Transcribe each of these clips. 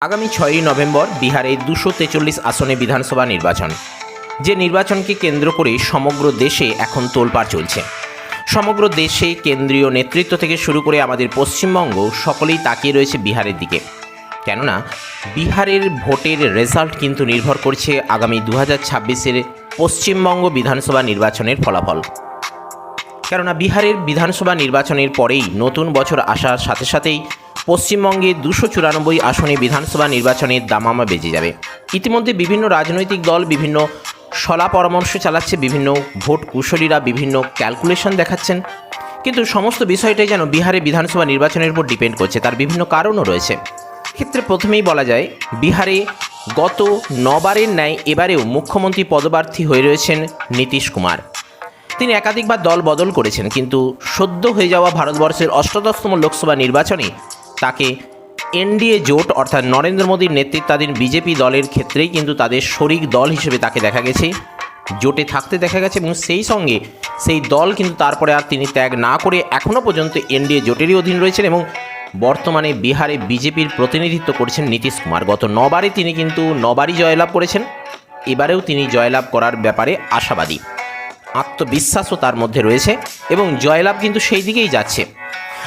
আগামী ছয়ই নভেম্বর বিহারে দুশো তেচল্লিশ আসনে বিধানসভা নির্বাচন। যে নির্বাচনকে কেন্দ্র করে সমগ্র দেশে এখন তোলপাড় চলছে। সমগ্র দেশে কেন্দ্রীয় নেতৃত্ব থেকে শুরু করে আমাদের পশ্চিমবঙ্গ সকলেই তাকিয়ে রয়েছে বিহারের দিকে। কেননা, বিহারের ভোটের রেজাল্ট কিন্তু নির্ভর করছে আগামী দু হাজার ছাব্বিশের পশ্চিমবঙ্গ বিধানসভা নির্বাচনের ফলাফল। কেননা, বিহারের বিধানসভা নির্বাচনের পরেই নতুন বছর আসার সাথে সাথেই পশ্চিমবঙ্গে দুশো চুরানব্বই আসনে বিধানসভা নির্বাচনের দামামা বেজে যাবে। ইতিমধ্যে বিভিন্ন রাজনৈতিক দল, বিভিন্ন সলা পরামর্শ চালাচ্ছে, বিভিন্ন ভোট কুশলীরা বিভিন্ন ক্যালকুলেশন দেখাচ্ছেন। কিন্তু সমস্ত বিষয়টাই যেন বিহারে বিধানসভা নির্বাচনের উপর ডিপেন্ড করছে, তার বিভিন্ন কারণও রয়েছে। ক্ষেত্রে প্রথমেই বলা যায়, বিহারে গত নবারের ন্যায় এবারেও মুখ্যমন্ত্রী পদপ্রার্থী হয়ে রয়েছেন নীতিশ কুমার। তিনি একাধিকবার দল বদল করেছেন, কিন্তু সদ্য হয়ে যাওয়া ভারতবর্ষের অষ্টাদশতম লোকসভা নির্বাচনে তাকে এনডিএ জোট অর্থাৎ নরেন্দ্র মোদীর নেতৃত্বাধীন বিজেপি দলের ক্ষেত্রেই কিন্তু তাদের শরিক দল হিসেবে তাকে দেখা গেছে। জোটে থাকতে দেখা গেছে এবং সেই সঙ্গে সেই দল কিন্তু তারপরে আর তিনি ত্যাগ না করে এখনও পর্যন্ত এনডিএ জোটেরই অধীন রয়েছেন এবং বর্তমানে বিহারে বিজেপির প্রতিনিধিত্ব করছেন নীতিশ কুমার। গত নবারে তিনি কিন্তু নবারই জয়লাভ করেছেন। এবারেও তিনি জয়লাভ করার ব্যাপারে আশাবাদী। আত্মবিশ্বাসও তার মধ্যে রয়েছে এবং জয়লাভ কিন্তু সেই দিকেই যাচ্ছে।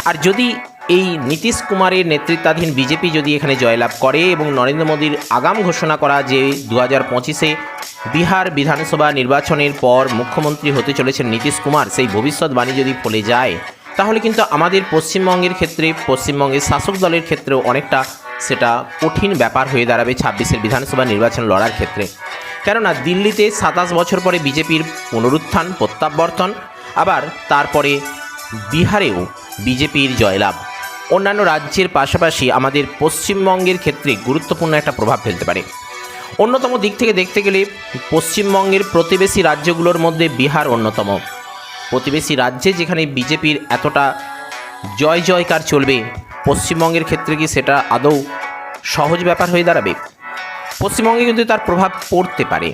আর যদি এই নীতিশ কুমারের নেতৃত্বাধীন বিজেপি যদি এখানে জয়লাভ করে এবং নরেন্দ্র মোদীর আগাম ঘোষণা করা যে দু হাজার পঁচিশে বিহার বিধানসভা নির্বাচনের পর মুখ্যমন্ত্রী হতে চলেছেন নীতিশ কুমার, সেই ভবিষ্যৎবাণী যদি ফলে যায়, তাহলে কিন্তু আমাদের পশ্চিমবঙ্গের ক্ষেত্রে, পশ্চিমবঙ্গের শাসক দলের ক্ষেত্রেও অনেকটা সেটা কঠিন ব্যাপার হয়ে দাঁড়াবে ছাব্বিশের বিধানসভা নির্বাচন লড়ার ক্ষেত্রে। কেননা দিল্লিতে সাতাশ বছর পরে বিজেপির পুনরুত্থান, প্রত্যাবর্তন, আবার তারপরে বিহারেও বিজেপির জয়লাভ। অন্যান্য রাজ্যের পাশাপাশি আমাদের পশ্চিমবঙ্গের ক্ষেত্রে গুরুত্বপূর্ণ একটা প্রভাব ফেলতে পারে। অন্যতম দিক থেকে দেখতে গেলে, পশ্চিমবঙ্গের প্রতিবেশী রাজ্যগুলোর মধ্যে বিহার অন্যতম। প্রতিবেশী রাজ্যে যেখানে বিজেপির এতটা জয় জয়কার চলবে, পশ্চিমবঙ্গের ক্ষেত্রে কি সেটা আদৌ সহজ ব্যাপার হয়ে দাঁড়াবে? পশ্চিমবঙ্গে কিন্তু তার প্রভাব পড়তে পারে।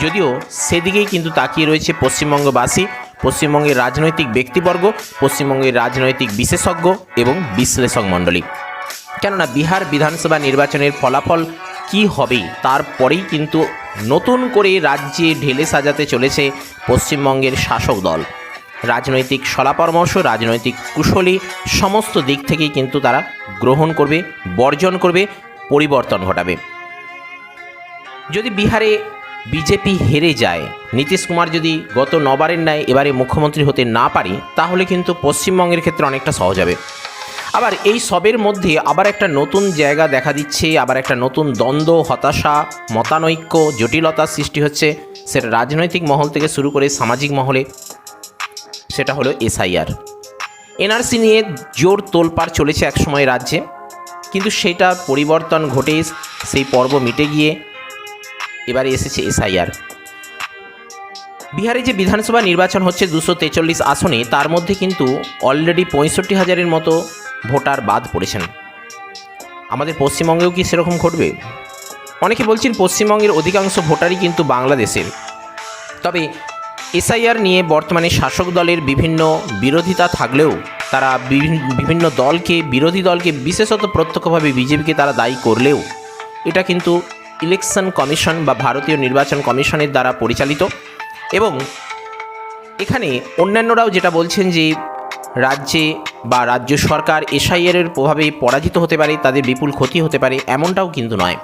যদিও সেদিকেই কিন্তু তাকিয়ে রয়েছে পশ্চিমবঙ্গবাসী। পশ্চিমবঙ্গের রাজনৈতিক ব্যক্তিবর্গ, পশ্চিমবঙ্গের রাজনৈতিক বিশেষজ্ঞ এবং বিশ্লেষক মণ্ডলী। কেননা বিহার বিধানসভা নির্বাচনের ফলাফল কি হবে, তারপরেই কিন্তু নতুন করে রাজ্যে ঢেলে সাজাতে চলেছে পশ্চিমবঙ্গের শাসক দল। রাজনৈতিক সলাপরামর্শ, রাজনৈতিক কুশলী, সমস্ত দিক থেকেই কিন্তু তারা গ্রহণ করবে, বর্জন করবে, পরিবর্তন ঘটাবে। যদি বিহারে বিজেপি হেরে যায়। নীতিশ কুমার যদি গত নবারের ন্যায় এবারে মুখ্যমন্ত্রী হতে না পারে, তাহলে কিন্তু পশ্চিমবঙ্গের ক্ষেত্রে অনেকটা সহজ হবে। আবার এই সবের মধ্যে আবার একটা নতুন জায়গা দেখা দিচ্ছে, আবার একটা নতুন দ্বন্দ্ব, হতাশা, মতানৈক্য জটিলতার সৃষ্টি হচ্ছে। সেটা রাজনৈতিক মহল থেকে শুরু করে সামাজিক মহলে। সেটা হলো এসআইআর। এনআরসি নিয়ে জোর তোলপাড় চলেছে একসময় রাজ্যে। কিন্তু সেটা পরিবর্তন ঘটে সেই পর্ব মিটে গিয়ে এবারে এসেছে এসআইআর। বিহারে যে বিধানসভা নির্বাচন হচ্ছে দুশো তেচল্লিশ আসনে, তার মধ্যে কিন্তু অলরেডি পঁয়ষট্টি হাজারের মতো ভোটার বাদ পড়েছেন। আমাদের পশ্চিমবঙ্গেও কি সেরকম ঘটবে? অনেকে বলছেন পশ্চিমবঙ্গের অধিকাংশ ভোটারই কিন্তু বাংলাদেশের। তবে এসআইআর নিয়ে বর্তমানে শাসক দলের বিভিন্ন বিরোধিতা থাকলেও তারা বিভিন- বিভিন্ন দলকে, বিরোধী দলকে বিশেষত প্রত্যক্ষভাবে বিজেপিকে তারা দায়ী করলেও এটা কিন্তু ইলেকশন কমিশন বা ভারতীয় নির্বাচন কমিশনের দ্বারা পরিচালিত এবং এখানে অন্যান্যরাও যেটা বলছেন যে রাজ্যে বা রাজ্য সরকার এসআইআরের প্রভাবে পরাজিত হতে পারে, তাদের বিপুল ক্ষতি হতে পারে, এমনটাও কিন্তু নয়।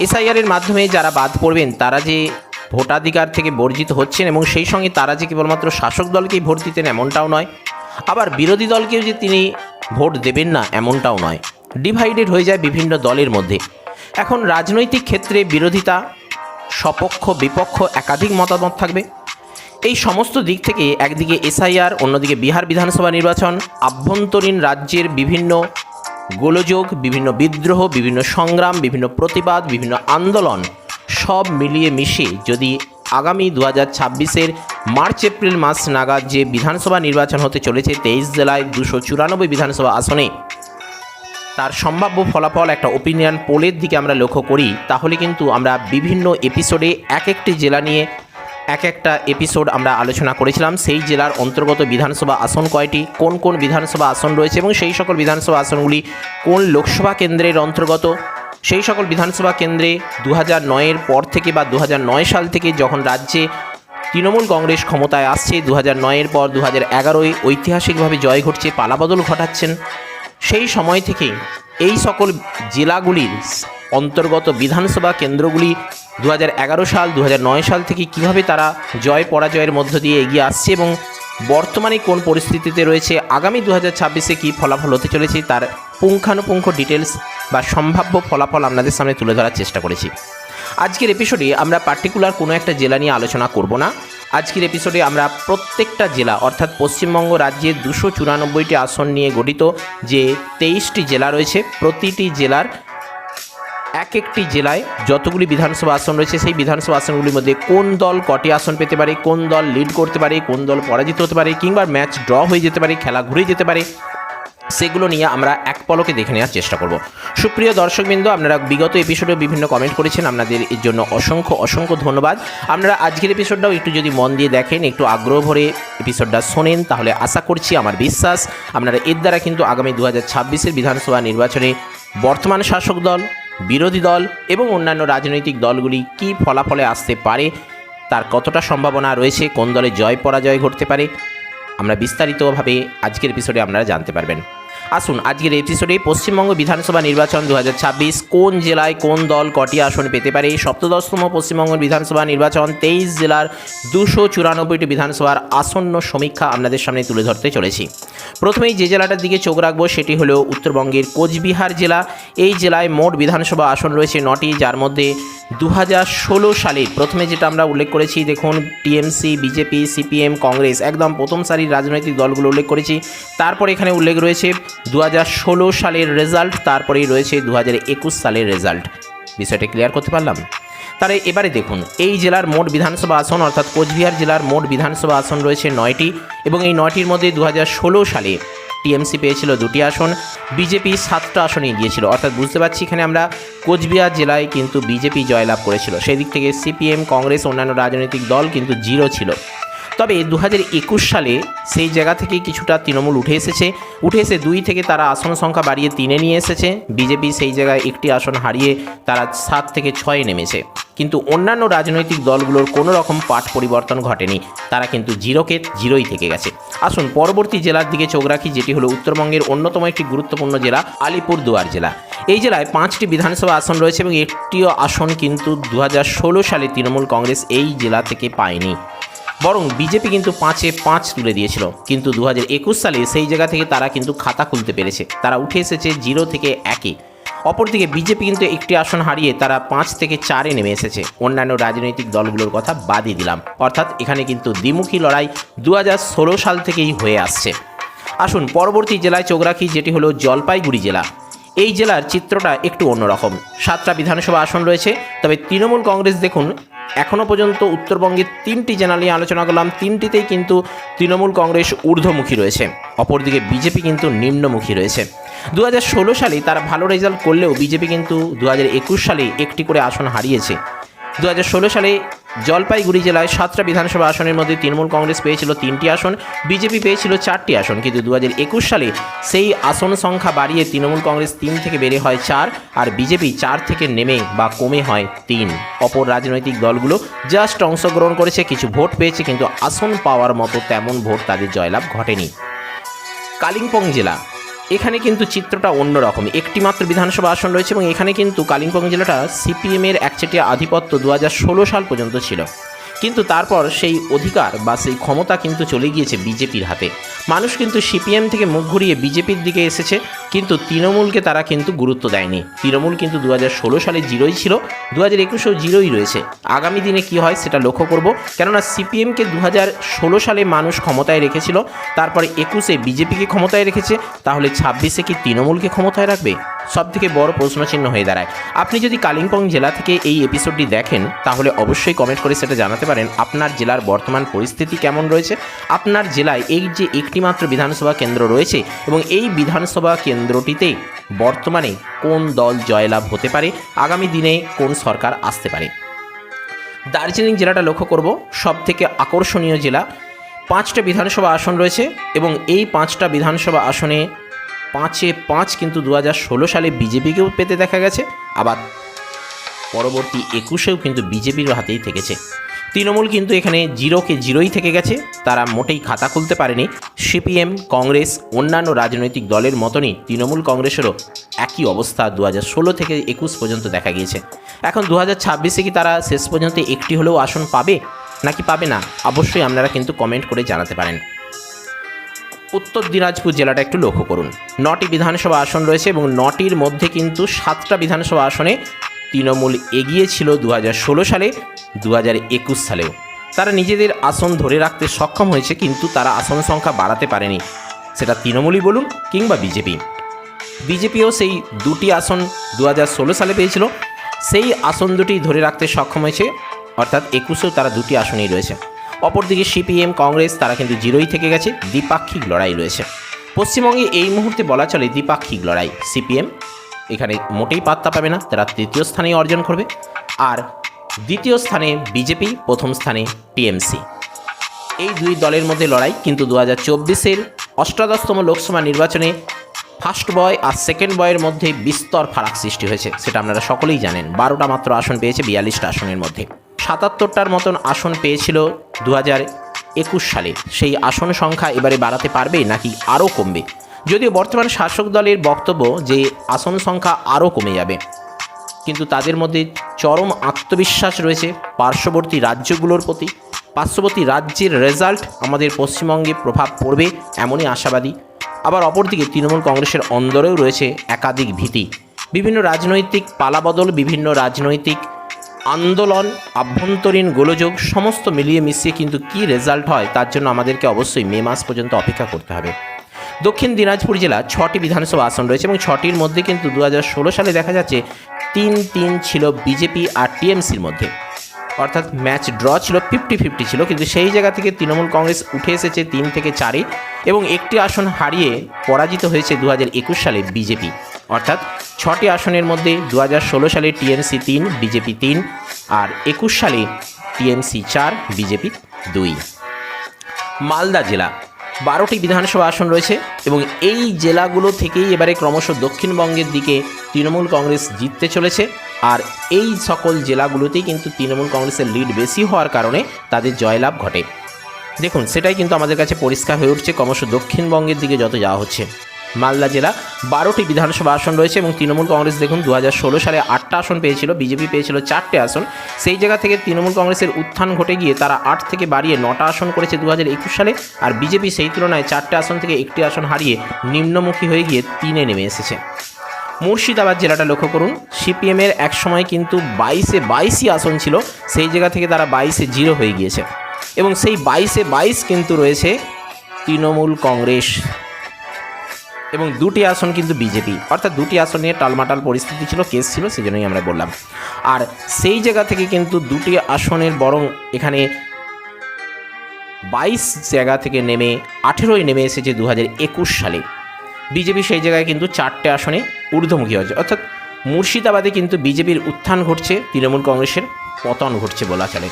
এসআইআরের মাধ্যমে যারা বাদ পড়বেন, তারা যে ভোটাধিকার থেকে বর্জিত হচ্ছেন এবং সেই সঙ্গে তারা যে কেবলমাত্র শাসক দলকেই ভোট দিতেন এমনটাও নয়, আবার বিরোধী দলকেও যে তিনি ভোট দেবেন না, এমনটাও নয়। ডিভাইডেড হয়ে যায় বিভিন্ন দলের মধ্যে। এখন রাজনৈতিক ক্ষেত্রে বিরোধিতা, সপক্ষ, বিপক্ষ, একাধিক মতামত থাকবে। এই সমস্ত দিক থেকে একদিকে এসআইআর, অন্যদিকে বিহার বিধানসভা নির্বাচন, আভ্যন্তরীণ রাজ্যের বিভিন্ন গোলযোগ, বিভিন্ন বিদ্রোহ, বিভিন্ন সংগ্রাম, বিভিন্ন প্রতিবাদ, বিভিন্ন আন্দোলন সব মিলিয়ে মিশে যদি আগামী দু হাজার ছাব্বিশের মার্চ, এপ্রিল মাস নাগাদ যে বিধানসভা নির্বাচন হতে চলেছে, তেইশ জেলায় দুশো চুরানব্বই বিধানসভা আসনে তার সম্ভাব্য ফলাফল একটা ওপিনিয়ন পোলের দিকে আমরা লক্ষ্য করি, তাহলে কিন্তু আমরা বিভিন্ন এপিসোডে এক একটি জেলা নিয়ে এক একটা এপিসোড আমরা আলোচনা করেছিলাম। সেই জেলার অন্তর্গত বিধানসভা আসন কয়টি, কোন কোন বিধানসভা আসন রয়েছে এবং সেই সকল বিধানসভা আসনগুলি কোন লোকসভা কেন্দ্রের অন্তর্গত? সেই সকল বিধানসভা কেন্দ্রে দু হাজার নয়ের পর থেকে বা দু হাজার নয় সাল থেকে যখন রাজ্যে তৃণমূল কংগ্রেস ক্ষমতায় আসছে দু হাজার নয়ের পর দু হাজার এগারোয় ঐতিহাসিকভাবে জয় ঘটছে, পালাবদল ঘটাচ্ছেন। সেই সময় থেকে এই সকল জেলাগুলির অন্তর্গত বিধানসভা কেন্দ্রগুলি দু হাজার এগারো সাল দু হাজার নয় সাল থেকে কীভাবে তারা জয় পরাজয়ের মধ্য দিয়ে এগিয়ে আসছে এবং বর্তমানে কোন পরিস্থিতিতে রয়েছে, আগামী দু হাজার ছাব্বিশে কী ফলাফল হতে চলেছে তার পুঙ্খানুপুঙ্খ ডিটেলস বা সম্ভাব্য ফলাফল আপনাদের সামনে তুলে ধরার চেষ্টা করেছি। আজকের এপিসোডে আমরা পার্টিকুলার কোনো একটা জেলা নিয়ে আলোচনা করব না। আজকের এপিসোডে আমরা প্রত্যেকটা জেলা, অর্থাৎ পশ্চিমবঙ্গ রাজ্যে দুশো চুরানব্বইটি আসন নিয়ে গঠিত যে তেইশটি জেলা রয়েছে, প্রতিটি জেলার এক একটি জেলায় যতগুলি বিধানসভা আসন রয়েছে, সেই বিধানসভা আসনগুলির মধ্যে কোন দল কটি আসন পেতে পারে, কোন দল লিড করতে পারে, কোন দল পরাজিত হতে পারে, কিংবা ম্যাচ ড্র হয়ে যেতে পারে, খেলা ঘুরে যেতে পারে সেগুলো নিয়ে আমরা এক পলকে দেখে নেওয়ার চেষ্টা করব। সুপ্রিয় দর্শকবৃন্দ, আপনারা বিগত এপিসোডে বিভিন্ন কমেন্ট করেছেন, আপনাদের এর জন্য অসংখ্য অসংখ্য ধন্যবাদ। আপনারা আজকের এপিসোডটাও একটু যদি মন দিয়ে দেখেন, একটু আগ্রহ ভরে এপিসোডটা শোনেন, তাহলে আশা করছি আমার বিশ্বাস আপনারা এর দ্বারা কিন্তু আগামী দু হাজার বিধানসভা নির্বাচনে বর্তমান শাসক দল, বিরোধী দল এবং অন্যান্য রাজনৈতিক দলগুলি কী ফলাফলে আসতে পারে, তার কতটা সম্ভাবনা রয়েছে, কোন দলে জয় পরাজয় ঘটতে পারে, আমরা বিস্তারিতভাবে আজকের এপিসোডে আপনারা জানতে পারবেন। আসুন, আজকের এপিসোডে পশ্চিমবঙ্গ বিধানসভা নির্বাচন দু হাজার ছাব্বিশ কোন জেলায় কোন দল কটি আসন পেতে পারে? সপ্তদশতম পশ্চিমবঙ্গ বিধানসভা নির্বাচন, তেইশ জেলার দুশো চুরানব্বইটি বিধানসভার আসন্ন সমীক্ষা আপনাদের সামনে তুলে ধরতে চলেছি। প্রথমেই যে জেলাটার দিকে চোখ রাখব সেটি হলো উত্তরবঙ্গের কোচবিহার জেলা। এই জেলায় মোট বিধানসভা আসন রয়েছে নটি, যার মধ্যে দু সালে প্রথমে যেটা আমরা উল্লেখ করেছি, দেখুন, টিএমসি, বিজেপি, সিপিএম, কংগ্রেস, একদম প্রথম সারির রাজনৈতিক দলগুলো উল্লেখ করেছি। তারপর এখানে উল্লেখ রয়েছে দু হাজার ষোলো সালের রেজাল্ট, তারপরেই রয়েছে দু হাজার একুশ সালের রেজাল্ট। বিষয়টা ক্লিয়ার করতে পারলাম? তাহলে এবারে দেখুন, এই জেলার মোট বিধানসভা আসন, অর্থাৎ কোচবিহার জেলার মোট বিধানসভা আসন রয়েছে নয়টি, এবং এই নয়টির মধ্যে দু হাজার ষোলো সালে টিএমসি পেয়েছিল দুটি আসন, বিজেপি সাতটা আসনে গিয়েছিল। অর্থাৎ বুঝতে পারছি এখানে আমরা কোচবিহার জেলায় কিন্তু বিজেপি জয়লাভ করেছিল। সেই দিক থেকে সিপিএম, কংগ্রেস, অন্যান্য রাজনৈতিক দল কিন্তু জিরো ছিল। তবে দু হাজার একুশ সালে সেই জায়গা থেকে কিছুটা তৃণমূল উঠে এসেছে। উঠে এসে দুই থেকে তারা আসন সংখ্যা বাড়িয়ে তিনে নিয়ে এসেছে। বিজেপি সেই জায়গায় একটি আসন হারিয়ে তারা সাত থেকে ছয়ে নেমেছে। কিন্তু অন্যান্য রাজনৈতিক দলগুলোর কোনো রকম পাঠ পরিবর্তন ঘটেনি। তারা কিন্তু জিরোকে জিরোই থেকে গেছে। আসুন পরবর্তী জেলার দিকে চোখ রাখি, যেটি হলো উত্তরবঙ্গের অন্যতম একটি গুরুত্বপূর্ণ জেলা, আলিপুরদুয়ার জেলা। এই জেলায় পাঁচটি বিধানসভা আসন রয়েছে এবং একটিও আসন কিন্তু দু হাজার ষোলো সালে তৃণমূল কংগ্রেস এই জেলা থেকে পায়নি। বরং বিজেপি কিন্তু পাঁচে পাঁচ তুলে দিয়েছিল। কিন্তু দু হাজার একুশ সালে সেই জায়গা থেকে তারা কিন্তু খাতা খুলতে পেরেছে। তারা উঠে এসেছে জিরো থেকে একে। অপরদিকে বিজেপি কিন্তু একটি আসন হারিয়ে তারা পাঁচ থেকে চারে নেমে এসেছে। অন্যান্য রাজনৈতিক দলগুলোর কথা বাদই দিলাম। অর্থাৎ এখানে কিন্তু দ্বিমুখী লড়াই দু হাজার ষোলো সাল থেকেই হয়ে আসছে। আসুন পরবর্তী জেলায় চোখ রাখি, যেটি হলো জলপাইগুড়ি জেলা। এই জেলার চিত্রটা একটু অন্যরকম। সাতটা বিধানসভা আসন রয়েছে, তবে তৃণমূল কংগ্রেস দেখুন এখনও পর্যন্ত উত্তরবঙ্গে তিনটি জেলা নিয়ে আলোচনা করলাম। তিনটিতেই কিন্তু তৃণমূল কংগ্রেস ঊর্ধ্বমুখী রয়েছে। অপরদিকে বিজেপি কিন্তু নিম্নমুখী রয়েছে। দু হাজার ষোলো সালে তারা ভালো রেজাল্ট করলেও বিজেপি কিন্তু দু হাজার একুশ সালে একটি করে আসন হারিয়েছে। দু হাজার ষোলো সালে জলপাইগুড়ি জেলায় সাতটা বিধানসভা আসনের মধ্যে তৃণমূল কংগ্রেস পেয়েছিল তিনটি আসন, বিজেপি পেয়েছিল চারটি আসন। কিন্তু দু হাজার একুশ সালে সেই আসন সংখ্যা বাড়িয়ে তৃণমূল কংগ্রেস তিন থেকে বেড়ে হয় চার আর বিজেপি চার থেকে নেমে বা কমে হয় তিন। অপর রাজনৈতিক দলগুলো জাস্ট অংশগ্রহণ করেছে, কিছু ভোট পেয়েছে, কিন্তু আসন পাওয়ার মতো তেমন ভোট তাদের জয়লাভ ঘটেনি। কালিম্পং জেলা এখানে কিন্তু চিত্রটা অন্যরকম একটি মাত্র বিধানসভা আসন রয়েছে এবং এখানে কিন্তু কালিম্পং জেলাটা সিপিএমের একচেটিয়া আধিপত্য দু হাজার ষোলো সাল পর্যন্ত ছিল। কিন্তু তারপর সেই অধিকার বা সেই ক্ষমতা কিন্তু চলে গিয়েছে বিজেপির হাতে। মানুষ কিন্তু সিপিএম থেকে মুখ ঘুরিয়ে বিজেপির দিকে এসেছে, কিন্তু তৃণমূলকে তারা কিন্তু গুরুত্ব দেয়নি। তৃণমূল কিন্তু দু হাজার ষোলো সালে জিরোই ছিল দু হাজার একুশেও জিরোই রয়েছে। আগামী দিনে কি হয় সেটা লক্ষ্য করব। কেননা সিপিএমকে দু হাজার ষোলো সালে মানুষ ক্ষমতায় রেখেছিল, তারপরে একুশে বিজেপিকে ক্ষমতায় রেখেছে, তাহলে ছাব্বিশে কি তৃণমূলকে ক্ষমতায় রাখবে? সব থেকে বড় প্রশ্নচিহ্ন হয়ে দাঁড়ায়। আপনি যদি কালিম্পং জেলা থেকে এই এপিসোডটি দেখেন, তাহলে অবশ্যই কমেন্ট করে সেটা জানাতে পারেন আপনার জেলার বর্তমান পরিস্থিতি কেমন রয়েছে, আপনার জেলায় এই যে একটিমাত্র বিধানসভা কেন্দ্র রয়েছে এবং এই বিধানসভা কেন্দ্রটিতে বর্তমানে কোন দল জয়লাভ হতে পারে, আগামী দিনে কোন সরকার আসতে পারে। দার্জিলিং জেলাটা লক্ষ্য করব সব থেকে আকর্ষণীয় জেলা। পাঁচটা বিধানসভা আসন রয়েছে এবং এই পাঁচটা বিধানসভা আসনে পাঁচে পাঁচ কিন্তু দু হাজার ষোলো সালে বিজেপিকেও পেতে দেখা গেছে, আবার পরবর্তী একুশেও কিন্তু বিজেপির হাতেই থেকেছে। তৃণমূল কিন্তু এখানে জিরোকে জিরোই থেকে গেছে, তারা মোটেই খাতা খুলতে পারেনি। সিপিএম, কংগ্রেস, অন্যান্য রাজনৈতিক দলের মতনই তৃণমূল কংগ্রেসেরও একই অবস্থা দু ষোলো থেকে একুশ পর্যন্ত দেখা গিয়েছে। এখন দু হাজার ছাব্বিশে কি তারা শেষ পর্যন্ত একটি হলেও আসন পাবে? নাকি পাবে না? অবশ্যই আপনারা কিন্তু কমেন্ট করে জানাতে পারেন। উত্তর দিনাজপুর জেলাটা একটু লক্ষ্য করুন। নটি বিধানসভা আসন রয়েছে এবং নটির মধ্যে কিন্তু সাতটা বিধানসভা আসনে তৃণমূল এগিয়ে ছিল দু হাজার সালে দু একুশ সালেও। তারা নিজেদের আসন ধরে রাখতে সক্ষম হয়েছে কিন্তু তারা আসন সংখ্যা বাড়াতে পারেনি। সেটা তৃণমূলই বলুন কিংবা বিজেপি। বিজেপিও সেই দুটি আসন দু হাজার ষোলো সালে পেয়েছিল। সেই আসন দুটি ধরে রাখতে সক্ষম হয়েছে, অর্থাৎ একুশেও তারা দুটি আসনেই রয়েছে। অপরদিকে সিপিএম, কংগ্রেস, তারা কিন্তু জিরোই থেকে গেছে, দ্বিপাক্ষিক লড়াই রয়েছে। পশ্চিমবঙ্গে এই মুহূর্তে বলা চলে দ্বিপাক্ষিক লড়াই, সিপিএম। এখানে মোটেই পাত্তা পাবে না, তারা তৃতীয় স্থানেই অর্জন করবে। আর দ্বিতীয় স্থানে বিজেপি, প্রথম স্থানে টিএমসি। এই দুই দলের মধ্যে লড়াই কিন্তু দু হাজার চব্বিশের অষ্টাদশতম লোকসভা নির্বাচনে ফার্স্ট বয় আর সেকেন্ড বয়ের মধ্যে বিস্তর ফারাক সৃষ্টি হয়েছে, সেটা আপনারা সকলেই জানেন। বারোটা মাত্র আসন পেয়েছে, বিয়াল্লিশটা আসনের মধ্যে। সাতাত্তরটার মতন আসন পেয়েছিল দু একুশ সালে। সেই আসন সংখ্যা এবারে বাড়াতে পারবে নাকি আরও কমবে? যদিও বর্তমান শাসক দলের বক্তব্য যে আসন সংখ্যা আরও কমে যাবে। কিন্তু তাদের মধ্যে চরম আত্মবিশ্বাস রয়েছে পার্শ্ববর্তী রাজ্যগুলোর প্রতি। পার্শ্ববর্তী রাজ্যের রেজাল্ট আমাদের পশ্চিমবঙ্গে প্রভাব পড়বে এমনই আশাবাদী। আবার অপরদিকে তৃণমূল কংগ্রেসের অন্দরেও রয়েছে একাধিক ভীতি। বিভিন্ন রাজনৈতিক পালাবদল, বিভিন্ন রাজনৈতিক আন্দোলন, আভ্যন্তরীণ গোলযোগ, সমস্ত মিলিয়ে মিশিয়ে কিন্তু কি রেজাল্ট হয়, তার জন্য আমাদেরকে অবশ্যই মে মাস পর্যন্ত অপেক্ষা করতে হবে। দক্ষিণ দিনাজপুর জেলা ছটি বিধানসভা আসন রয়েছে এবং ছটির মধ্যে কিন্তু দু হাজার ষোলো সালে দেখা যাচ্ছে তিন তিন ছিল বিজেপি আর টিএমসির মধ্যে। অর্থাৎ ম্যাচ ড্র ছিল ফিফটি ফিফটি ছিল, কিন্তু সেই জায়গা থেকে তৃণমূল কংগ্রেস উঠে এসেছে তিন থেকে চারে এবং একটি আসন হারিয়ে পরাজিত হয়েছে দু হাজার একুশ সালে বিজেপি। অর্থাৎ ছটি আসনের মধ্যে দু হাজার ষোলো সালে টিএমসি তিন, বিজেপি তিন আর একুশ সালে টিএমসি চার, বিজেপি দুই। মালদা জেলা বারোটি বিধানসভা আসন রয়েছে এবং এই জেলাগুলো থেকেই এবারে ক্রমশ দক্ষিণবঙ্গের দিকে তৃণমূল কংগ্রেস জিততে চলেছে। আর এই সকল জেলাগুলোতেই কিন্তু তৃণমূল কংগ্রেসের লিড বেশি হওয়ার কারণে তাদের জয়লাভ ঘটে। দেখুন, সেটাই কিন্তু আমাদের কাছে পরিষ্কার হয়ে উঠছে। ক্রমশ দক্ষিণবঙ্গের দিকে যত যাওয়া হচ্ছে। মালদা জেলা বারোটি বিধানসভা আসন রয়েছে এবং তৃণমূল কংগ্রেস দেখুন দু হাজার ষোলো সালে আটটা আসন পেয়েছিল, বিজেপি পেয়েছিল চারটে আসন। সেই জায়গা থেকে তৃণমূল কংগ্রেসের উত্থান ঘটে গিয়ে তারা আট থেকে বাড়িয়ে নটা আসন করেছে দু হাজার একুশ সালে আর বিজেপি সেই তুলনায় চারটে আসন থেকে একটি আসন হারিয়ে নিম্নমুখী হয়ে গিয়ে তিনে নেমে এসেছে। মুর্শিদাবাদ জেলাটা লক্ষ্য করুন, সিপিএমের এক সময় কিন্তু বাইশে বাইশই আসন ছিল, সেই জায়গা থেকে তারা বাইশে জিরো হয়ে গিয়েছে। এবং সেই বাইশে বাইশ কিন্তু রয়েছে তৃণমূল কংগ্রেস। এবং দুটি আসন কিন্তু বিজেপি। অর্থাৎ দুটি আসন নিয়ে টালমাটাল পরিস্থিতি ছিল, কেস ছিল, সেজন্যই আমরা বললাম। আর সেই জায়গা থেকে কিন্তু দুটি আসনের বরং এখানে বাইশ জায়গা থেকে নেমে আঠেরোই নেমে এসেছে দু হাজার একুশ সালে। বিজেপি সেই জায়গায় কিন্তু চারটে আসনে ঊর্ধ্বমুখী হয়েছে। অর্থাৎ মুর্শিদাবাদে কিন্তু বিজেপির উত্থান ঘটছে, তৃণমূল কংগ্রেসের পতন ঘটছে বলা চলে।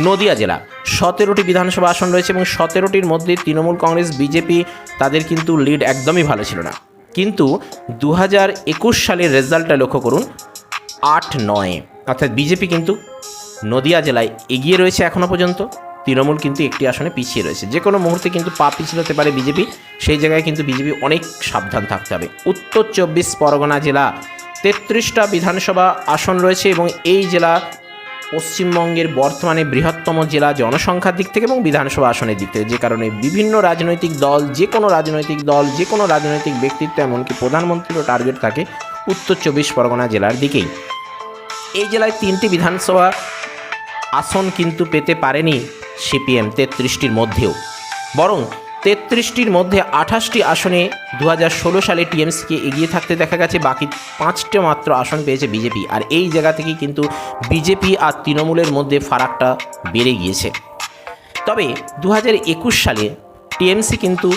নদিয়া জেলা। সতেরোটি বিধানসভা আসন রয়েছে এবং সতেরোটির মধ্যে তৃণমূল কংগ্রেস, বিজেপি, তাদের কিন্তু লিড একদমই ভালো ছিল না। কিন্তু দু হাজার একুশ সালের রেজাল্টটা লক্ষ্য করুন, আট নয়। অর্থাৎ বিজেপি কিন্তু নদিয়া জেলায় এগিয়ে রয়েছে এখনও পর্যন্ত। তৃণমূল কিন্তু একটি আসনে পিছিয়ে রয়েছে। যে কোনো মুহূর্তে কিন্তু পা পিছিয়ে হতে পারে বিজেপি। সেই জায়গায় কিন্তু বিজেপি অনেক সাবধান থাকতে হবে। উত্তর চব্বিশ পরগনা জেলা তেত্রিশটা বিধানসভা আসন রয়েছে এবং এই জেলা পশ্চিমবঙ্গের বর্তমানে বৃহত্তম জেলা জনসংখ্যার দিক থেকে এবং বিধানসভা আসনের দিক থেকে, যে কারণে বিভিন্ন রাজনৈতিক দল, যে কোনো রাজনৈতিক দল, যে কোনো রাজনৈতিক ব্যক্তিত্ব, এমনকি প্রধানমন্ত্রীরও টার্গেট থাকে উত্তর চব্বিশ পরগনা জেলার দিকেই। এই জেলায় তিনটি বিধানসভা আসন কিন্তু পেতে পারেনি সিপিএম তেত্রিশটির মধ্যেও। বরং তেত্রিশটির মধ্যে আঠাশটি আসনে দু হাজার ষোলো সালে টিএমসিকে এগিয়ে থাকতে দেখা গেছে, বাকি পাঁচটা মাত্র আসন পেয়েছে বিজেপি। আর এই জায়গা থেকেই কিন্তু বিজেপি আর তৃণমূলের মধ্যে ফারাকটা বেড়ে গিয়েছে। তবে দু হাজার একুশ সালে টিএমসি কিন্তু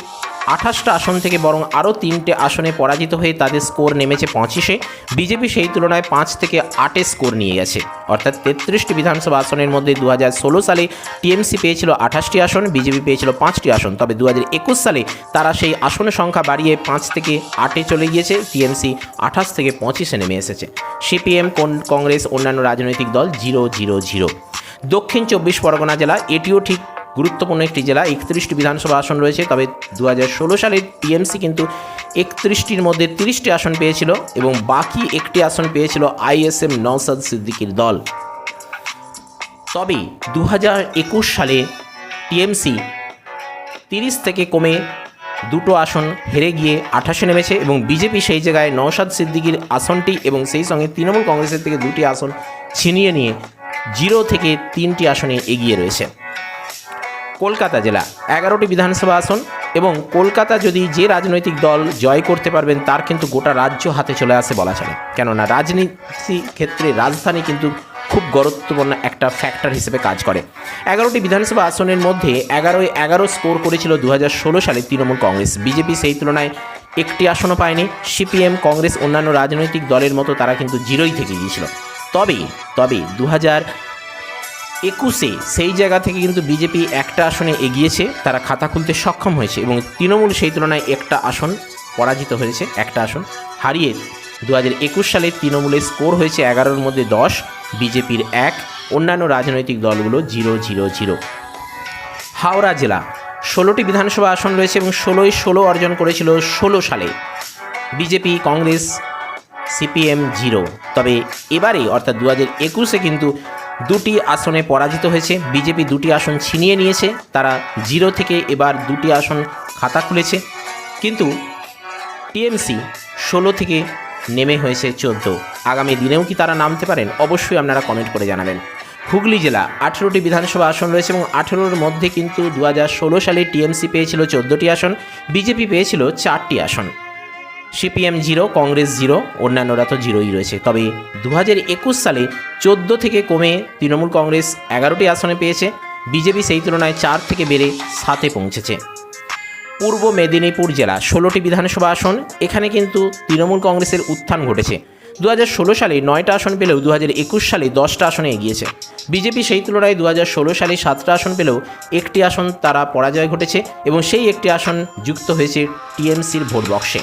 আঠাশটা আসন থেকে বরং আরও তিনটে আসনে পরাজিত হয়ে তাদের স্কোর নেমেছে পঁচিশে। বিজেপি সেই তুলনায় পাঁচ থেকে আটে স্কোর নিয়ে গেছে। অর্থাৎ তেত্রিশটি বিধানসভা আসনের মধ্যে দু হাজার ষোলো সালে টিএমসি পেয়েছিল আঠাশটি আসন, বিজেপি পেয়েছিল পাঁচটি আসন। তবে দু হাজার একুশ সালে তারা সেই আসনের সংখ্যা বাড়িয়ে পাঁচ থেকে আটে চলে গিয়েছে। টিএমসি আঠাশ থেকে পঁচিশে নেমে এসেছে। সিপিএম কংগ্রেস, অন্যান্য রাজনৈতিক দল জিরো জিরো জিরো। দক্ষিণ চব্বিশ পরগনা জেলা, এটিও ঠিক গুরুত্বপূর্ণ একটি জেলা, একত্রিশটি বিধানসভা আসন রয়েছে, তবে দু হাজার ষোলো সালে টিএমসি কিন্তু একত্রিশটির মধ্যে তিরিশটি আসন পেয়েছিল এবং বাকি একটি আসন পেয়েছিল আইএসএম নওসাদ সিদ্দিকির দল। তবে দু হাজার একুশ সালে টিএমসি তিরিশ থেকে কমে দুটো আসন হেরে গিয়ে আঠাশে নেমেছে এবং বিজেপি সেই জায়গায় নওশাদ সিদ্দিকির আসনটি এবং সেই সঙ্গে তৃণমূল কংগ্রেসের থেকে দুটি আসন ছিনিয়ে নিয়ে জিরো থেকে তিনটি আসনে এগিয়ে রয়েছে। কলকাতা জেলা। এগারোটি বিধানসভা আসন এবং কলকাতা যদি যে রাজনৈতিক দল জয় করতে পারবেন, তার কিন্তু গোটা রাজ্য হাতে চলে আসে বলা চলে। কেননা রাজনীতি ক্ষেত্রে রাজধানী কিন্তু খুব গুরুত্বপূর্ণ একটা ফ্যাক্টর হিসেবে কাজ করে। এগারোটি বিধানসভা আসনের মধ্যে এগারোয় এগারো স্কোর করেছিল দু হাজার ষোলো সালে তৃণমূল কংগ্রেস। বিজেপি সেই তুলনায় একটি আসনও পায়নি। সিপিএম, কংগ্রেস অন্যান্য রাজনৈতিক দলের মতো তারা কিন্তু জিরোই থেকে গিয়েছিল। তবে তবে দু হাজার একুশে সেই জায়গা থেকে কিন্তু বিজেপি একটা আসনে এগিয়েছে, তারা খাতা খুলতে সক্ষম হয়েছে এবং তৃণমূল সেই তুলনায় একটা আসন পরাজিত হয়েছে, একটা আসন হারিয়ে দু হাজার একুশ সালে তৃণমূলের স্কোর হয়েছে এগারোর মধ্যে দশ, বিজেপির এক, অন্যান্য রাজনৈতিক দলগুলো জিরো জিরো জিরো। হাওড়া জেলা, ষোলোটি বিধানসভা আসন রয়েছে এবং ষোলোই ষোলো অর্জন করেছিল ষোলো সালে। BJP, Congress, CPM, zero. তবে এবারে, অর্থাৎ দু হাজার একুশে কিন্তু দুটি আসনে পরাজিত হয়েছে। বিজেপি দুটি আসন ছিনিয়ে নিয়েছে। তারা জিরো থেকে এবার দুটি আসন খাতা খুলেছে। কিন্তু টিএমসি ষোলো থেকে নেমে হয়েছে চোদ্দ। আগামী দিনেও কি তারা নামতে পারেন? অবশ্যই আপনারা কমেন্ট করে জানাবেন। হুগলি জেলা আঠেরোটি বিধানসভা আসন রয়েছে এবং আঠেরোর মধ্যে কিন্তু দু হাজার ষোলো সালে টিএমসি পেয়েছিল চোদ্দোটি আসন। বিজেপি পেয়েছিল চারটি আসন। সিপিএম জিরো, কংগ্রেস জিরো, অন্যান্যরা তো জিরোই রয়েছে। তবে দু সালে চোদ্দ থেকে কমে তৃণমূল কংগ্রেস এগারোটি আসনে পেয়েছে। বিজেপি সেই তুলনায় চার থেকে বেড়ে সাতে পৌঁছেছে। পূর্ব মেদিনীপুর জেলা ষোলোটি বিধানসভা আসন, এখানে কিন্তু তৃণমূল কংগ্রেসের উত্থান ঘটেছে। দু হাজার ষোলো সালে নয়টা আসন পেলেও দু হাজার একুশ সালে দশটা আসনে এগিয়েছে। বিজেপি সেই তুলনায় দু হাজার ষোলো সালে সাতটা আসন পেলেও একটি আসন তারা পরাজয় ঘটেছে এবং সেই একটি আসন যুক্ত হয়েছে টিএমসির ভোট বক্সে।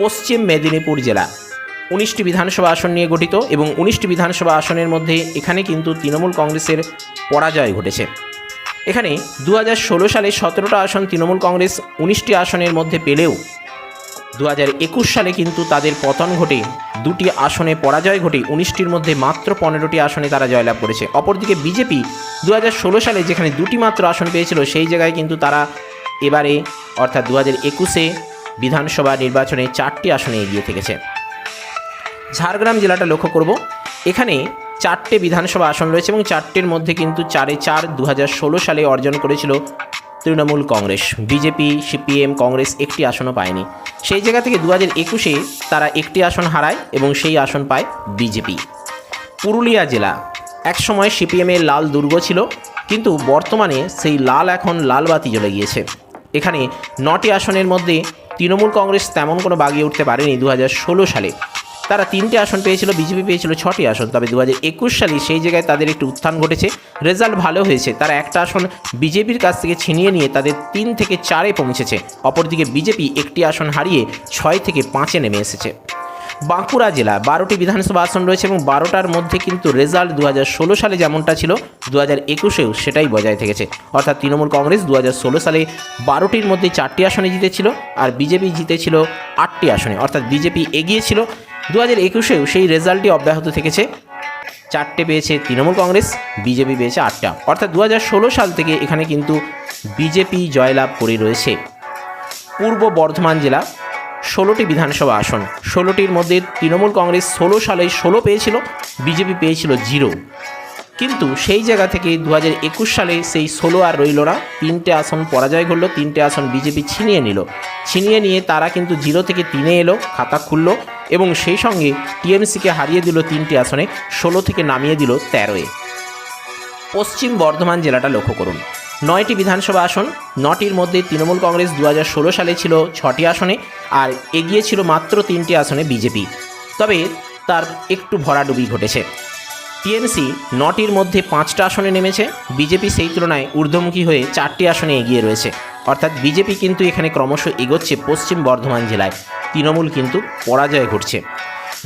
পশ্চিম মেদিনীপুর জেলা। উনিশটি বিধানসভা আসন নিয়ে গঠিত এবং উনিশটি বিধানসভা আসনের মধ্যে এখানে কিন্তু তৃণমূল কংগ্রেসের পরাজয় ঘটেছে। এখানে দু হাজার ষোলো সালে সতেরোটা আসন তৃণমূল কংগ্রেস উনিশটি আসনের মধ্যে পেলেও দু একুশ সালে কিন্তু তাদের পতন ঘটে দুটি আসনে পরাজয় ঘটে, উনিশটির মধ্যে মাত্র পনেরোটি আসনে তারা জয়লাভ করেছে। অপরদিকে বিজেপি দু হাজার ষোলো সালে যেখানে দুটি মাত্র আসন পেয়েছিল, সেই জায়গায় কিন্তু তারা এবারে অর্থাৎ দু হাজার একুশে বিধানসভা নির্বাচনে চারটি আসনে এগিয়ে থেকেছে। ঝাড়গ্রাম জেলাটা লক্ষ্য করব, এখানে চারটে বিধানসভা আসন রয়েছে এবং চারটের মধ্যে কিন্তু চারে চার দু সালে অর্জন করেছিল তৃণমূল কংগ্রেস। বিজেপি, সিপিএম, কংগ্রেস একটি আসনও পায়নি। সেই জায়গা থেকে দু হাজার একুশে তারা একটি আসন হারায় এবং সেই আসন পায় বিজেপি। পুরুলিয়া জেলা, একসময় সিপিএমের লাল দুর্গ ছিল, কিন্তু বর্তমানে সেই লাল এখন লাল বাতি জ্বলে গিয়েছে। এখানে নটি আসনের মধ্যে তৃণমূল কংগ্রেস তেমন কোনো বাগিয়ে উঠতে পারেনি দু হাজার ষোলো সালে। তারা তিনটি আসন পেয়েছিল, বিজেপি পেয়েছিল ছটি আসন, তবে দু হাজার একুশ সালে সেই জায়গায় তাদের একটি উত্থান ঘটেছে, রেজাল্ট ভালো হয়েছে। তারা একটা আসন বিজেপির কাছ থেকে ছিনিয়ে নিয়ে তাদের তিন থেকে চারে পৌঁছেছে, অপরদিকে বিজেপি একটি আসন হারিয়ে ছয় থেকে পাঁচে নেমে এসেছে। বাঁকুড়া জেলা বারোটি বিধানসভা আসন রয়েছে এবং বারোটার মধ্যে কিন্তু রেজাল্ট দু হাজার ষোলো সালে যেমনটা ছিল দু হাজার একুশেও সেটাই বজায় থেকেছে। অর্থাৎ তৃণমূল কংগ্রেস দু হাজার ষোলো সালে বারোটির মধ্যে চারটি আসনে জিতেছিল আর বিজেপি জিতেছিল আটটি আসনে। অর্থাৎ বিজেপি এগিয়েছিল দু হাজার একুশেও সেই রেজাল্টই অব্যাহত থেকেছে। চারটে পেয়েছে তৃণমূল কংগ্রেস, বিজেপি পেয়েছে আটটা। অর্থাৎ দু হাজার ষোলো সাল থেকে এখানে কিন্তু বিজেপি জয়লাভ করে রয়েছে। পূর্ব বর্ধমান জেলা ষোলোটি বিধানসভা আসন। ষোলোটির মধ্যে তৃণমূল কংগ্রেস ষোলো সালে ষোলো পেয়েছিল, বিজেপি পেয়েছিল জিরো। কিন্তু সেই জায়গা থেকে দু একুশ সালে সেই ষোলো আর রইল না। তিনটে আসন পরাজয় ঘটলো, তিনটে আসন বিজেপি ছিনিয়ে নিল। ছিনিয়ে নিয়ে তারা কিন্তু জিরো থেকে তিনে এলো, খাতা খুললো এবং সেই সঙ্গে টিএমসিকে হারিয়ে দিল তিনটি আসনে, ষোলো থেকে নামিয়ে দিল তেরোয়। পশ্চিম বর্ধমান জেলাটা লক্ষ্য করুন। নয়টি বিধানসভা আসন, নটির মধ্যে তৃণমূল কংগ্রেস দু হাজার ষোলো সালে ছিল ছটি আসনে আর এগিয়ে ছিল মাত্র তিনটি আসনে বিজেপি। তবে তার একটু ভরাডুবি ঘটেছে। টিএমসি নটির মধ্যে পাঁচটা আসনে নেমেছে, বিজেপি সেই তুলনায় ঊর্ধ্বমুখী হয়ে চারটি আসনে এগিয়ে রয়েছে। অর্থাৎ বিজেপি কিন্তু এখানে ক্রমশ এগোচ্ছে পশ্চিম বর্ধমান জেলায়। তৃণমূল কিন্তু পরাজয় ঘটছে।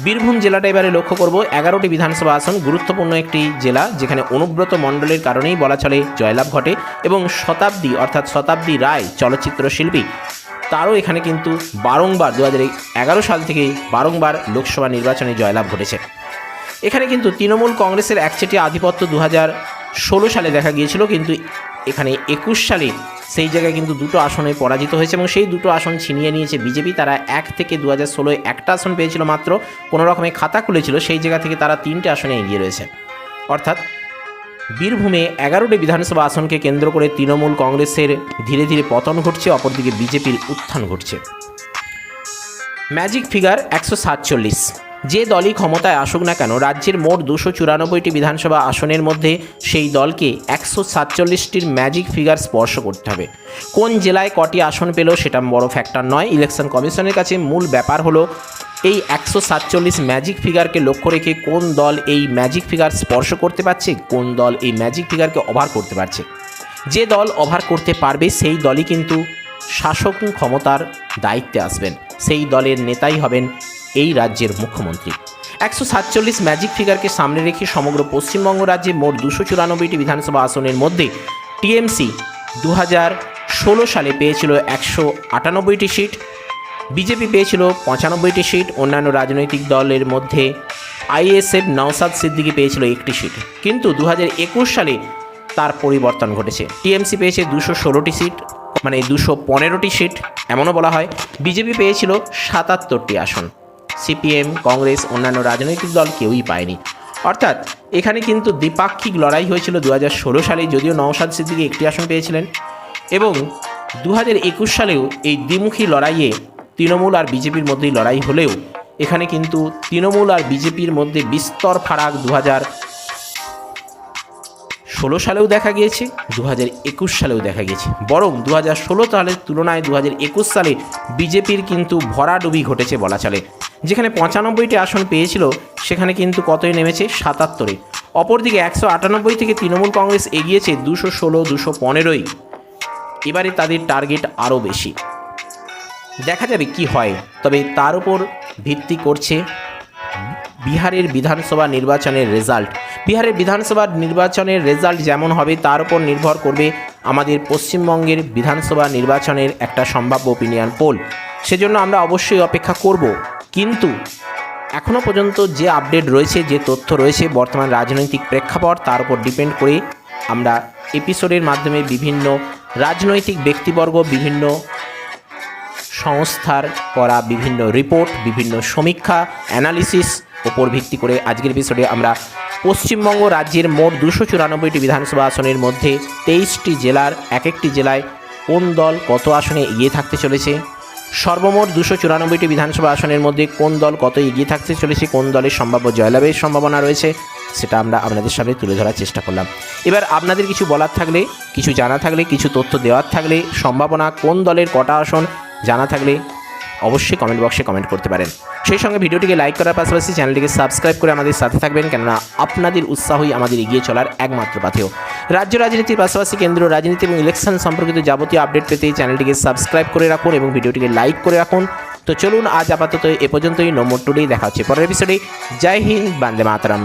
বীরভূম জেলাটা এবারে লক্ষ্য করব। এগারোটি বিধানসভা আসন, গুরুত্বপূর্ণ একটি জেলা, যেখানে অনুব্রত মণ্ডলের কারণেই বলা চলে জয়লাভ ঘটে এবং শতাব্দী, অর্থাৎ শতাব্দী রায় চলচ্চিত্র শিল্পী। তারও এখানে কিন্তু বারংবার দু এগারো সাল থেকে বারংবার লোকসভা নির্বাচনে জয়লাভ ঘটেছে। এখানে কিন্তু তৃণমূল কংগ্রেসের একচেটিয়া আধিপত্য দু ষোলো সালে দেখা গিয়েছিল, কিন্তু এখানে একুশ সালে সেই জায়গায় কিন্তু দুটো আসনে পরাজিত হয়েছে এবং সেই দুটো আসন ছিনিয়ে নিয়েছে বিজেপি। তারা এক থেকে দু হাজার ষোলোয় একটা আসন পেয়েছিল মাত্র, কোনো রকমের খাতা খুলেছিল, সেই জায়গা থেকে তারা তিনটে আসনে এগিয়ে রয়েছে। অর্থাৎ বীরভূমে এগারোটি বিধানসভা আসনকে কেন্দ্র করে তৃণমূল কংগ্রেসের ধীরে ধীরে পতন ঘটছে, অপরদিকে বিজেপির উত্থান ঘটছে। ম্যাজিক ফিগার একশো সাতচল্লিশ। যে দলই ক্ষমতায় আসুক না কেন, রাজ্যের মোট দুশো চুরানব্বইটি বিধানসভা আসনের মধ্যে সেই দলকে একশো সাতচল্লিশটির ম্যাজিক ফিগার স্পর্শ করতে হবে। কোন জেলায় কটি আসন পেল সেটা বড় ফ্যাক্টর নয়। ইলেকশন কমিশনের কাছে মূল ব্যাপার হলো এই একশো সাতচল্লিশ ম্যাজিক ফিগারকে লক্ষ্য রেখে কোন দল এই ম্যাজিক ফিগার স্পর্শ করতে পারছে, কোন দল এই ম্যাজিক ফিগারকে ওভার করতে পারছে। যে দল ওভার করতে পারবে সেই দলই কিন্তু শাসক ক্ষমতার দায়িত্বে আসবেন। সেই দলের নেতাই হবেন এই রাজ্যের মুখ্যমন্ত্রী। একশো সাতচল্লিশ ম্যাজিক ফিগারকে সামনে রেখে সমগ্র পশ্চিমবঙ্গ রাজ্যে মোট দুশো চুরানব্বইটি বিধানসভা আসনের মধ্যে টিএমসি দু হাজার ষোলো সালে পেয়েছিল একশো আটানব্বইটি সিট, বিজেপি পেয়েছিল পঁচানব্বইটি সিট, অন্যান্য রাজনৈতিক দলের মধ্যে আইএসএফ নওসাদ সিদ্দিকি পেয়েছিল একটি সিট। কিন্তু দু একুশ সালে তার পরিবর্তন ঘটেছে। টিএমসি পেয়েছে দুশো ষোলোটি সিট মানে দুশো পনেরোটি সিট, এমনও বলা হয়। বিজেপি পেয়েছিল সাতাত্তরটি আসন। সিপিএম, কংগ্রেস, অন্যান্য রাজনৈতিক দল কেউই পায়নি। অর্থাৎ, এখানে কিন্তু দ্বিপাক্ষিক লড়াই হয়েছিল দু হাজার ষোলো সালে, যদিও নওশাদ সিদ্দিকি একটি আসন পেয়েছিলেন। এবং দু একুশ সালেও এই দ্বিমুখী লড়াইয়ে তৃণমূল আর বিজেপির মধ্যেই লড়াই হলেও, এখানে কিন্তু তৃণমূল আর বিজেপির মধ্যে বিস্তর ফারাক দু হাজার ষোলো সালেও দেখা গিয়েছে দু একুশ সালেও দেখা গিয়েছে। বরং দু হাজার ষোলো সালের তুলনায় দু হাজার একুশ সালে বিজেপির কিন্তু ভরাডুবি ঘটেছে বলা চলে। যেখানে পঁচানব্বইটি আসন পেয়েছিল, সেখানে কিন্তু কতই নেমেছে? সাতাত্তরে। অপরদিকে একশো আটানব্বই থেকে তৃণমূল কংগ্রেস এগিয়েছে দুশো ষোলো, দুশো পনেরোই। এবারে তাদের টার্গেট আরও বেশি। দেখা যাবে কি হয়, তবে তার উপর ভিত্তি করছে বিহারের বিধানসভা নির্বাচনের রেজাল্ট। বিহারের বিধানসভা নির্বাচনের রেজাল্ট যেমন হবে, তার উপর নির্ভর করবে আমাদের পশ্চিমবঙ্গের বিধানসভা নির্বাচনের একটা সম্ভাব্য ওপিনিয়ন পোল সেজন্য আমরা অবশ্যই অপেক্ষা করব। কিন্তু এখনও পর্যন্ত যে আপডেট রয়েছে, যে তথ্য রয়েছে, বর্তমান রাজনৈতিক প্রেক্ষাপট, তার উপর ডিপেন্ড করে আমরা এপিসোডের মাধ্যমে বিভিন্ন রাজনৈতিক ব্যক্তিবর্গ, বিভিন্ন সংস্থার করা বিভিন্ন রিপোর্ট বিভিন্ন সমীক্ষা অ্যানালিসিস ওপর ভিত্তি করে আজকের এপিসোডে আমরা পশ্চিমবঙ্গ রাজ্যের মোট দুশো চুরানব্বইটি বিধানসভা আসনের মধ্যে তেইশটি জেলার এক একটি জেলায় কোন দল কত আসনে এগিয়ে থাকতে চলেছে? সর্বমোট দুশো চুরানব্বইটি বিধানসভা আসনের মধ্যে কোন দল কত এগিয়ে থাকতে চলেছে? কোন দলের সম্ভাব্য জয়লাভের সম্ভাবনা রয়েছে? সেটা আমরা আপনাদের সামনে তুলে ধরার চেষ্টা করলাম। এবার আপনাদের কিছু বলার থাকলে, কিছু জানা থাকলে, কিছু তথ্য দেওয়ার থাকলে, সম্ভাবনা কোন দলের কটা আসন জানা থাকলে অবশ্যই কমেন্ট বক্সে কমেন্ট করতে পারেন। সেই সঙ্গে ভিডিওটিকে লাইক করার পাশাপাশি চ্যানেলটিকে সাবস্ক্রাইব করে আমাদের সাথে থাকবেন, কেননা আপনাদের উৎসাহই আমাদের এগিয়ে চলার একমাত্র পাথেয়। রাজ্য রাজনীতির পাশাপাশি কেন্দ্রীয় রাজনীতি এবং ইলেকশন সম্পর্কিত যাবতীয় আপডেট পেতে চ্যানেলটিকে সাবস্ক্রাইব করে রাখুন এবং ভিডিওটিকে লাইক করে রাখুন। তো চলুন আজ আপাতত এ পর্যন্তই নম্বর টুডেই দেখা হচ্ছে পরের এপিসোডে জয় হিন্দ, বান্দে মাতরম।